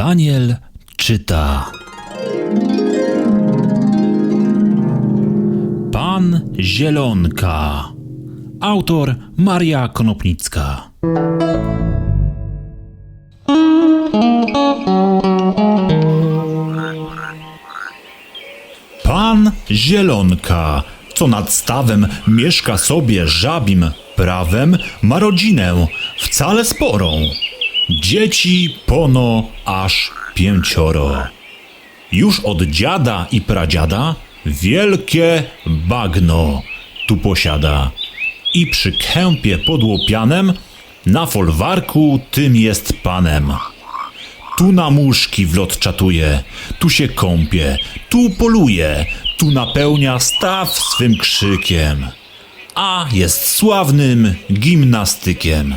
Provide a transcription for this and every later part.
Daniel czyta. Pan Zielonka. Autor Maria Konopnicka. Pan Zielonka, co nad stawem mieszka sobie żabim prawem, ma rodzinę wcale sporą. Dzieci pono aż pięcioro. Już od dziada i pradziada wielkie bagno tu posiada. I przy kępie pod łopianem na folwarku tym jest panem. Tu na muszki w lot czatuje, tu się kąpie, tu poluje, tu napełnia staw swym krzykiem. A jest sławnym gimnastykiem.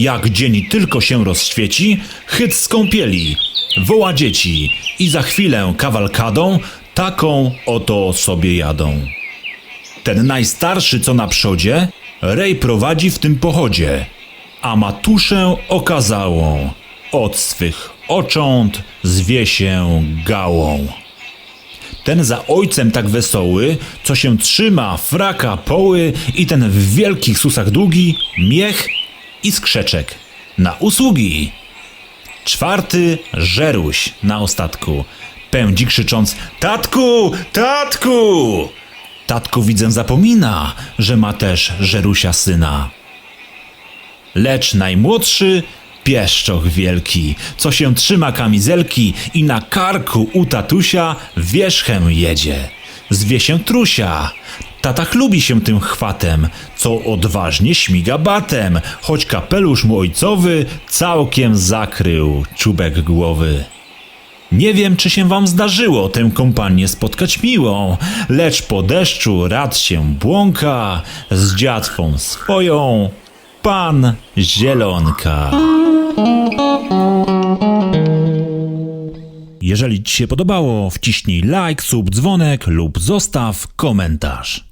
Jak dzień tylko się rozświeci, chyt z kąpieli, woła dzieci i za chwilę kawalkadą taką oto sobie jadą. Ten najstarszy co na przodzie, rej prowadzi w tym pochodzie, a matuszę okazałą, od swych ocząt zwie się gałą. Ten za ojcem tak wesoły, co się trzyma fraka poły i ten w wielkich susach długi, miech i skrzeczek. Na usługi! Czwarty żeruś na ostatku. Pędzi krzycząc: Tatku! Tatku! Tatku widzę zapomina, że ma też żerusia syna. Lecz najmłodszy pieszczoch wielki, co się trzyma kamizelki i na karku u tatusia wierzchem jedzie. Zwie się trusia. Tata chlubi się tym chwatem, co odważnie śmiga batem, choć kapelusz mu ojcowy całkiem zakrył czubek głowy. Nie wiem, czy się wam zdarzyło tę kompanię spotkać miłą, lecz po deszczu rad się błąka z dziatwą swoją pan Zielonka. Jeżeli Ci się podobało, wciśnij like, sub, dzwonek lub zostaw komentarz.